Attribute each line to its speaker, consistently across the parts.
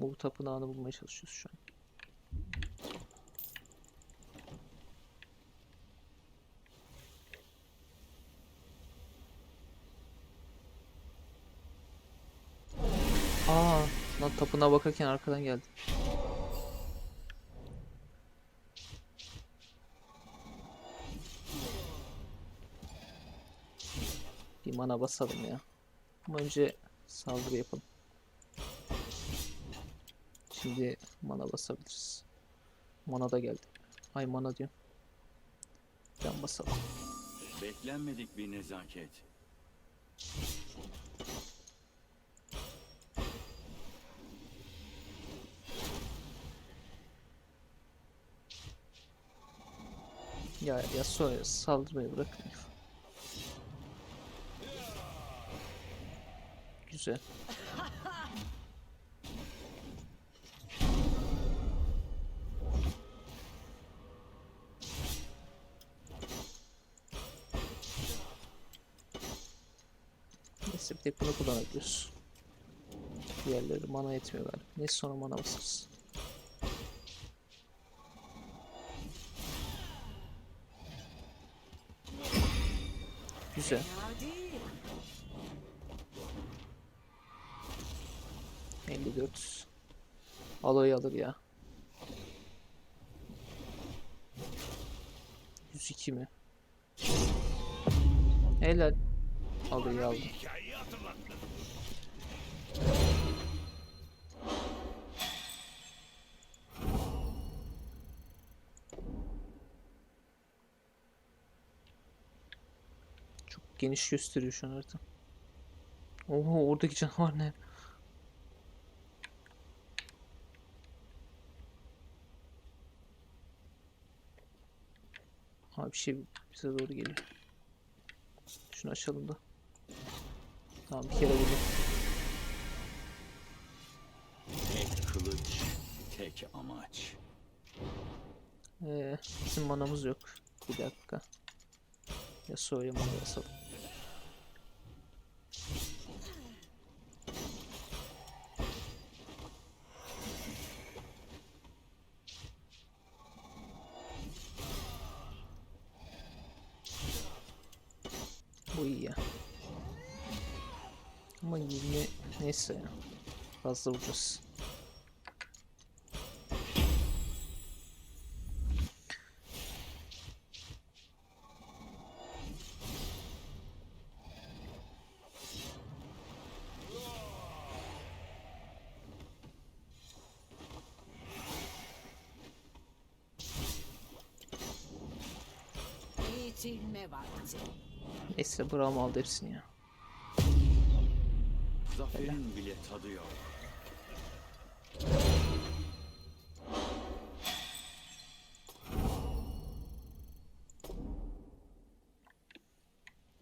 Speaker 1: Bu tapınağını bulmaya çalışıyoruz şu an. Aa, lan tapınağa bakarken arkadan geldi. Bir mana basalım ya. Ama önce saldırı yapalım. Şimdi mana basabiliriz. Mana da geldi. Ay mana diyorum. Can basalım.
Speaker 2: Beklenmedik bir nezaket.
Speaker 1: Ya Yasuo'ya saldırmayı bırakın. Güzel. Neyse bir tek bunu kullanabiliyoruz. Diğerleri mana yetmiyor galiba. Neyse sonra mana basarız. Güzel.
Speaker 3: Hadi.
Speaker 1: 54. Aloy alır ya. 102 mi? Helal. Aloy aldı. Çok geniş gösteriyor şu an harita. Oho oradaki canavar ne? Abi bir şey bize doğru geliyor. Şunu açalım da. Tamam bir kere vurdum.
Speaker 2: Kılıç, tek amaç.
Speaker 1: Ee, bizim manamız yok. Bir dakika. Yasuo'ya mana basalım. Bu iyi ya. Ama 20 neyse ya. Fazla vuracağız. Neyse Braum aldı hepsini ya.
Speaker 2: Zaferin bile tadı yok.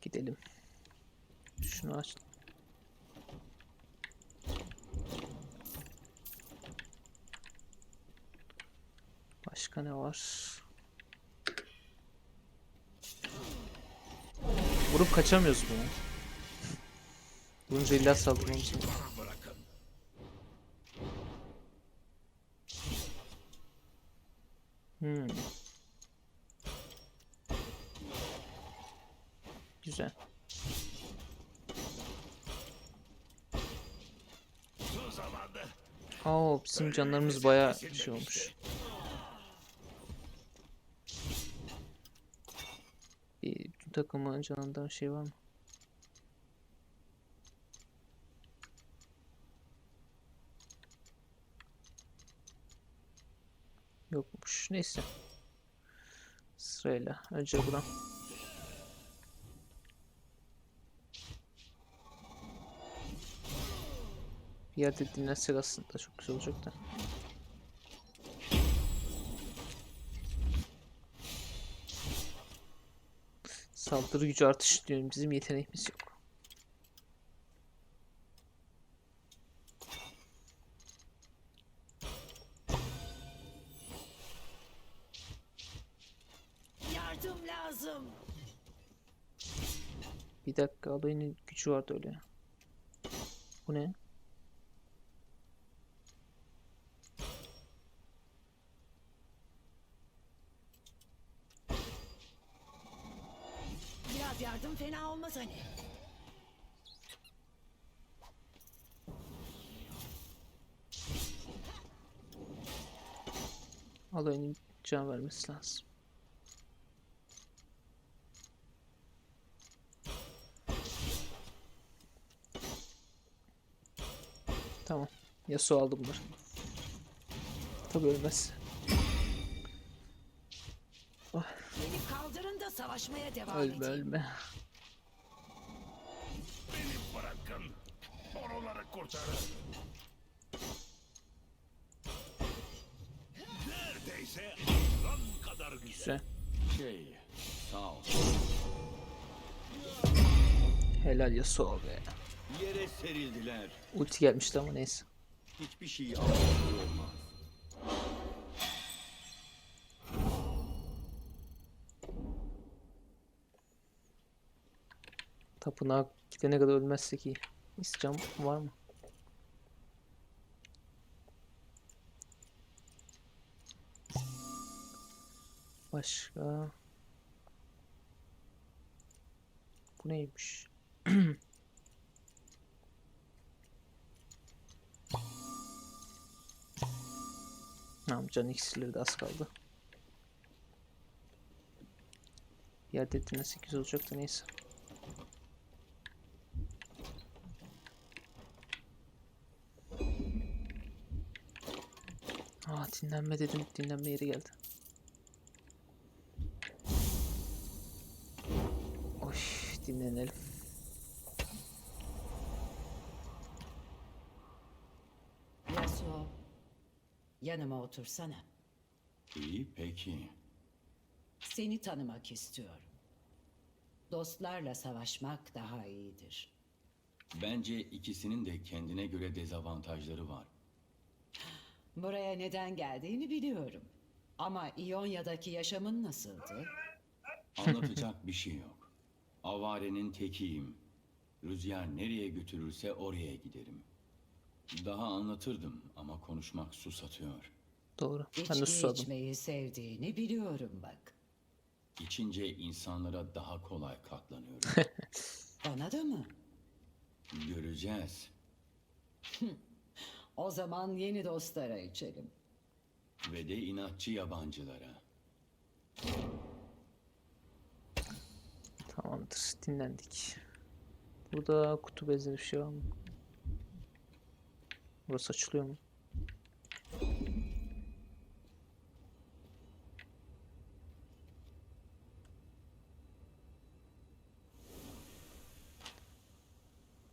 Speaker 1: Gidelim. Şunu aç. Başka ne var? Vurup kaçamıyoruz bunu. Vurunca illa saldırmamız. Hmm. Güzel. Oo, bizim canlarımız bayağı şey olmuş. Bir tüm takımın canından şey var mı? Yokmuş. Neyse. Sırayla. Önce buradan. Bir yerde dinlensek aslında çok güzel olacak da. Saldırı gücü artışı diyorum. Bizim yeteneğimiz yok.
Speaker 3: Yardım lazım.
Speaker 1: Bir dakika alayının gücü vardı öyle. Bu ne?
Speaker 4: Yardım fena olmaz hani.
Speaker 1: Alayının can vermesi lazım. Tamam. Yasuo aldı bunları. Tabi ölmez.
Speaker 4: Beni kaldırın da savaşmaya devam
Speaker 1: Ölme
Speaker 4: edeyim.
Speaker 1: ölme.
Speaker 5: Beni Kurtarın. Neredeyse aslan kadar güzel.
Speaker 1: Güzel.
Speaker 2: Şey, sağ ol.
Speaker 1: Helal Yasuo be.
Speaker 2: Yere serildiler.
Speaker 1: Ulti gelmişti ama neyse.
Speaker 2: Hiçbir şey anlamlı olmaz.
Speaker 1: Tapınağa gidene kadar ölmezsek iyi. İscan var mı? Başka? Bu neymiş? Tamam can iksirleri de az kaldı. Yer dediğinde 8 olacaktı neyse. Aa dinlenme dedim. Dinlenme yeri geldi. Oy dinlenelim.
Speaker 4: Yasuo, yanıma otursana.
Speaker 2: İyi peki.
Speaker 4: Seni tanımak istiyorum. Dostlarla savaşmak daha iyidir.
Speaker 2: Bence ikisinin de kendine göre dezavantajları var.
Speaker 4: Buraya neden geldiğini biliyorum. İonya'daki İonya'daki yaşamın nasıldı?
Speaker 2: Anlatacak bir şey yok. Avarenin tekiyim. Rüzgar nereye götürürse oraya giderim. Daha anlatırdım ama konuşmak susatıyor.
Speaker 1: Doğru. Ben de
Speaker 4: İçki
Speaker 1: susadım.
Speaker 4: içmeyi sevdiğini biliyorum bak.
Speaker 2: İçince insanlara daha kolay katlanıyorum.
Speaker 4: Bana da mı?
Speaker 2: Göreceğiz.
Speaker 4: O zaman yeni dostlara içelim.
Speaker 2: Ve de inatçı yabancılara.
Speaker 1: Tamamdır. Dinlendik. Burada kutu benzeri bir şey var mı? Burası açılıyor mu?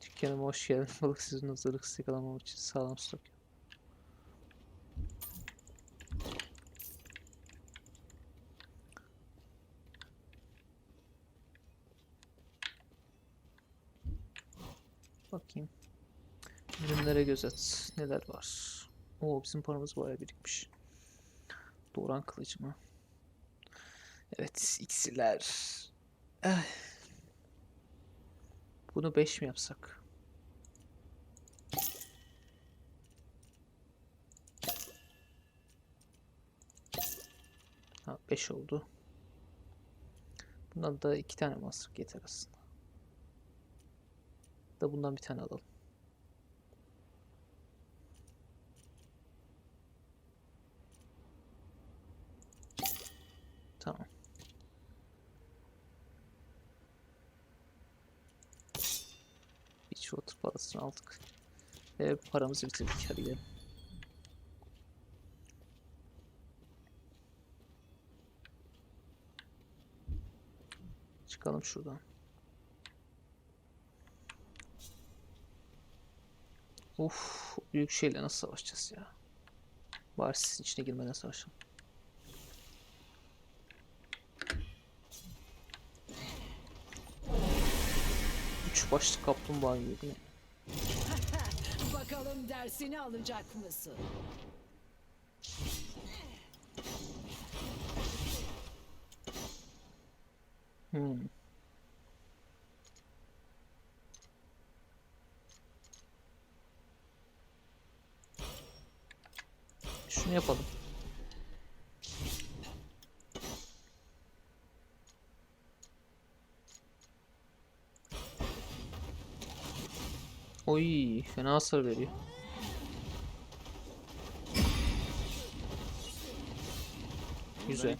Speaker 1: Dükkanıma hoş geldin. Balık sizin hazırlık yakalamam için sağlam stok. Bakayım. Ürünlere göz at. Neler var? Oo bizim paramız bayağı birikmiş. Doğran kılıcı mı? Evet iksirler. Eh. Bunu 5 mi yapsak? Ha 5 oldu. Bundan da iki tane mi alsak yeter aslında. Da bundan bir tane alalım. Tamam. Beachwater parasını aldık. Ve paramızı bitirdik. Hadi gidelim. Çıkalım şuradan. Uf, büyük şeyle nasıl savaşacağız ya? Bari sizin içine girmeden savaşalım. Üç başlı kaplumbağa gibi.
Speaker 4: Bakalım dersini alacak mısın?
Speaker 1: Hmm. Şunu yapalım. Oy fena hasar veriyor. Güzel.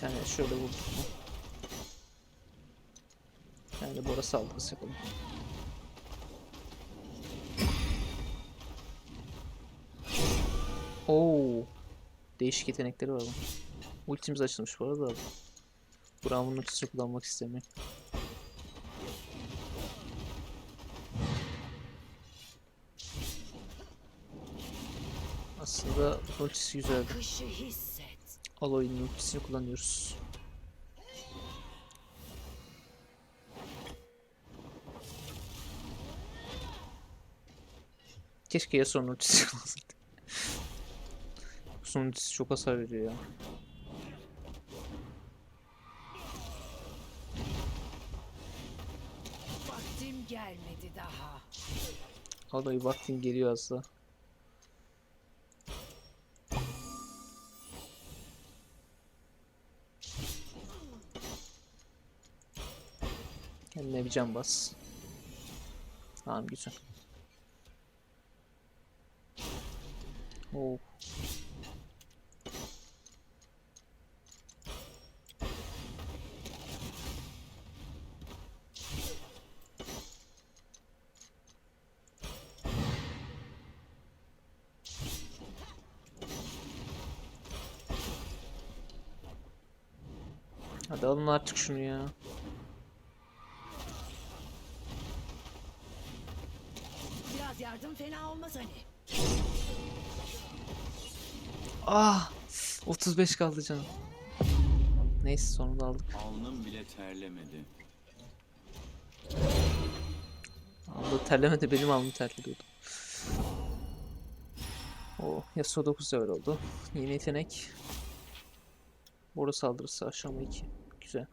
Speaker 1: Tane şöyle vurduk mu? Bir tane de Değişik yetenekleri var bunun. Ultimiz açılmış bu arada. Brown'un ultisini kullanmak istemiyorum. Aslında ultisi güzeldi. Aloy'un ultisini kullanıyoruz. Keşke Yasuo'nun ultisi kullansaydık. Yasuo'nun ultisi çok hasar veriyor ya.
Speaker 3: Vaktim gelmedi daha.
Speaker 1: Aloy vaktin geliyor daha. Kendine bir can bas. Tamam güzel. Oo. Hadi alın artık şunu ya.
Speaker 3: Biraz yardım fena olmaz hani.
Speaker 1: Ah! 35 kaldı canım. Neyse sonunda aldık.
Speaker 2: Alnım bile terlemedi.
Speaker 1: Aldı terlemedi benim alnım terliyordu. O Yasuo 9 level oldu. Yeni yetenek. Boru saldırısı aşama 2. Güzel.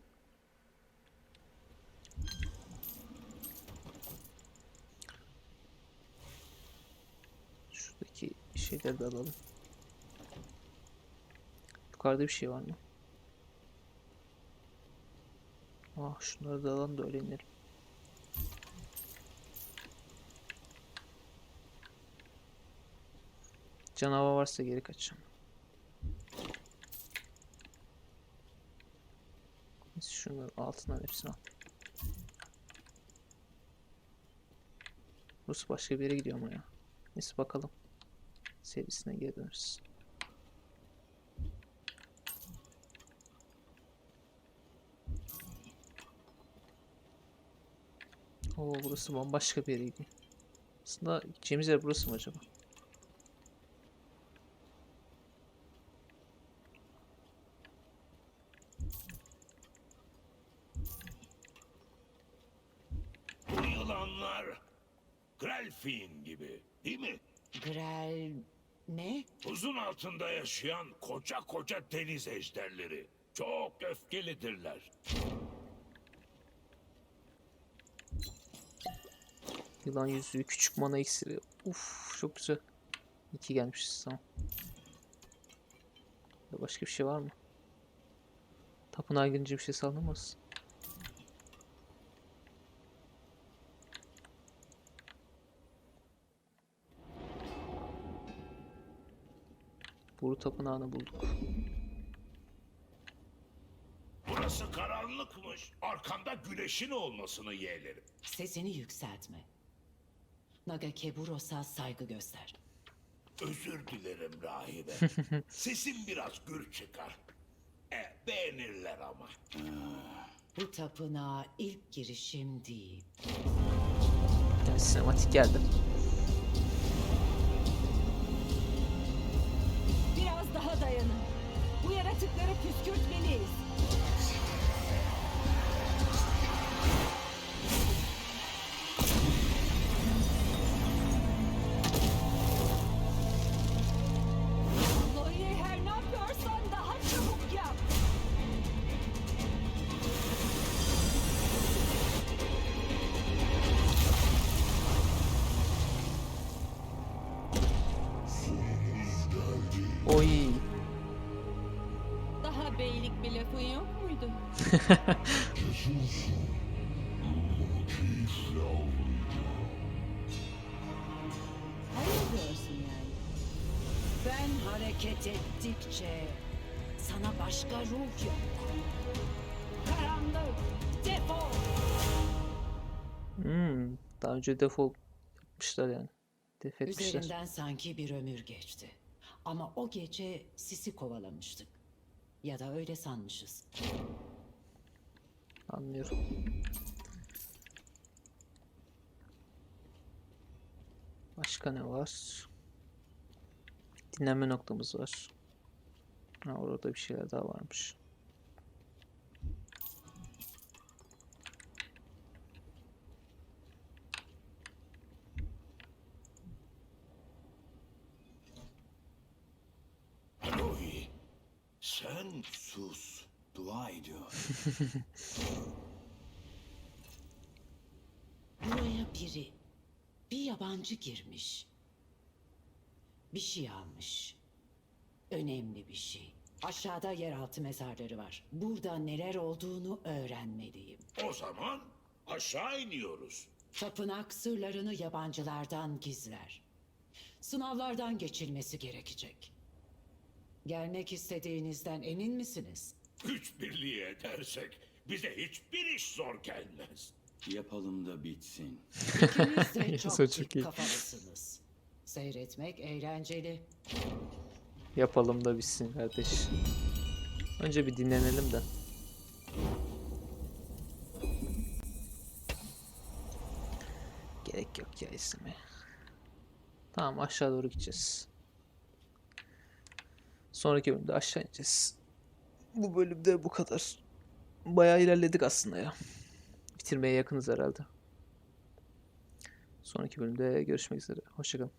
Speaker 1: Şuradaki şeyleri de alalım. Yukarıda bir şey var mı? Ah şunları da alalım da öyle inelim. Canavar varsa geri kaçacağım. Şunların altından hepsini al. Burası başka bir yere gidiyor ama ya. Neyse bakalım. Serisine geri döneriz. Oo burası bambaşka bir yere gidiyor. Aslında gideceğimiz yer burası mı acaba?
Speaker 5: Bu yılanlar Grelfin gibi değil mi?
Speaker 3: Grel... Ne?
Speaker 5: Buzun altında yaşayan koca koca deniz ejderleri. Çok öfkelidirler.
Speaker 1: Yılan yüzüğü, küçük mana iksiri. Uf, çok güzel. İki gelmişiz tamam. Başka bir şey var mı? Tapınağa girince bir şey salınamaz. Buru tapınağını bulduk.
Speaker 5: Burası karanlıkmış. Arkanda güneşin olmasını yeğlerim.
Speaker 4: Sesini yükseltme. Naga Keburos'a saygı göster.
Speaker 5: Özür dilerim rahibe. Sesim biraz gür çıkar. E, beğenirler ama.
Speaker 4: Bu tapınağa ilk girişim değil.
Speaker 1: Sinematik geldi.
Speaker 3: Beylik bir lafın yok muydu?
Speaker 4: Hayır diyorsun yani. Ben hareket ettikçe sana başka ruh yok.
Speaker 3: Karanlık, defol!
Speaker 1: Hmm, daha önce defol yapmışlar yani. Def etmişler.
Speaker 4: Üzerinden sanki bir ömür geçti. Ama o gece sisi kovalamıştık. Ya da öyle sanmışız.
Speaker 1: Anlıyorum. Başka ne var? Dinlenme noktamız var. Ha, orada bir şeyler daha varmış.
Speaker 4: Buraya biri, bir yabancı girmiş. Bir şey almış. Önemli bir şey. Aşağıda yeraltı mezarları var. Burada neler olduğunu öğrenmeliyim.
Speaker 5: o zaman aşağı iniyoruz.
Speaker 4: Tapınak sırlarını yabancılardan gizler. Sınavlardan geçilmesi gerekecek. Gelmek istediğinizden emin misiniz?
Speaker 5: Güç birliği edersek bize hiçbir iş zor gelmez.
Speaker 2: Yapalım da bitsin.
Speaker 4: İkiniz de çok
Speaker 1: çok iyi.
Speaker 4: kafalısınız. Seyretmek eğlenceli.
Speaker 1: Yapalım da bitsin kardeş. Önce bir dinlenelim de. Gerek yok ya ismi. Tamam aşağı doğru gideceğiz. Sonraki bölümde aşağı ineceğiz. Bu bölümde bu kadar. Bayağı ilerledik aslında ya. Bitirmeye yakınız herhalde. Sonraki bölümde görüşmek üzere. Hoşçakalın.